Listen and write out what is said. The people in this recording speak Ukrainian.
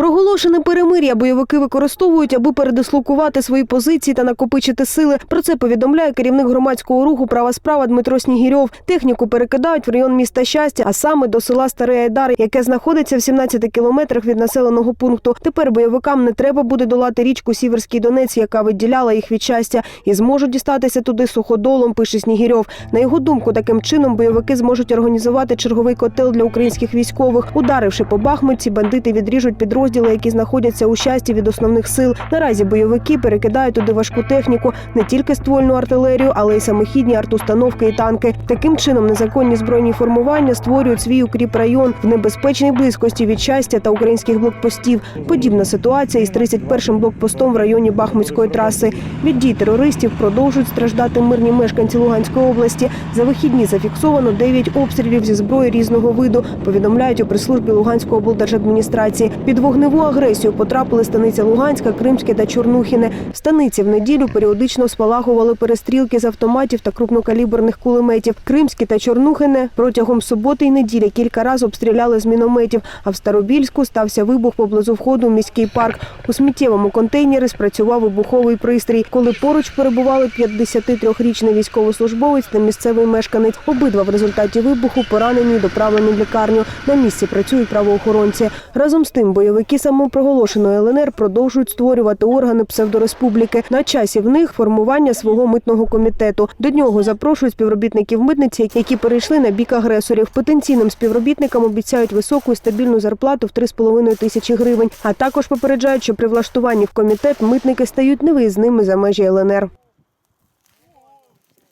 Проголошене перемир'я бойовики використовують, аби передислокувати свої позиції та накопичити сили. Про це повідомляє керівник громадського руху Права справа Дмитро Снігірьов. Техніку перекидають в район міста щастя, а саме до села Старий Айдар, яке знаходиться в 17 кілометрах від населеного пункту. Тепер бойовикам не треба буде долати річку Сіверський Донець, яка відділяла їх від щастя, і зможуть дістатися туди суходолом. Пише Снігірьов. На його думку, таким чином бойовики зможуть організувати черговий котел для українських військових. Ударивши по Бахмутці, бандити відріжуть підрозділи, які знаходяться у щасті від основних сил. Наразі бойовики перекидають туди важку техніку, не тільки ствольну артилерію, але й самохідні артустановки і танки. Таким чином незаконні збройні формування створюють свій укріп район в небезпечній близькості від щастя та українських блокпостів. Подібна ситуація із 31-м блокпостом в районі Бахмутської траси. Від дій терористів продовжують страждати мирні мешканці Луганської області. За вихідні зафіксовано 9 обстрілів зі зброї різного виду. Повідомляють у прес-службі Луганської облдержадміністрації. Під вогневу агресію потрапили станиця Луганська, Кримське та Чорнухіне. В станиці в неділю періодично спалахували перестрілки з автоматів та крупнокаліберних кулеметів. Кримське та Чорнухине протягом суботи й неділі кілька разів обстріляли з мінометів. А в Старобільську стався вибух поблизу входу в міський парк. У сміттєвому контейнері спрацював вибуховий пристрій, коли поруч перебували 53-річний військовослужбовець та місцевий мешканець. Обидва в результаті вибуху поранені і доправлені в лікарню. На місці працюють правоохоронці. Разом з тим, бойовики самопроголошеної ЛНР продовжують створювати органи псевдореспубліки. На часі в них формування свого митного комітету. До нього запрошують співробітників митниці, які перейшли на бік агресорів. Потенційним співробітникам обіцяють високу і стабільну зарплату в 3,5 тисячі гривень. А також попереджають, що при влаштуванні в комітет митники стають невиїзними за межі ЛНР.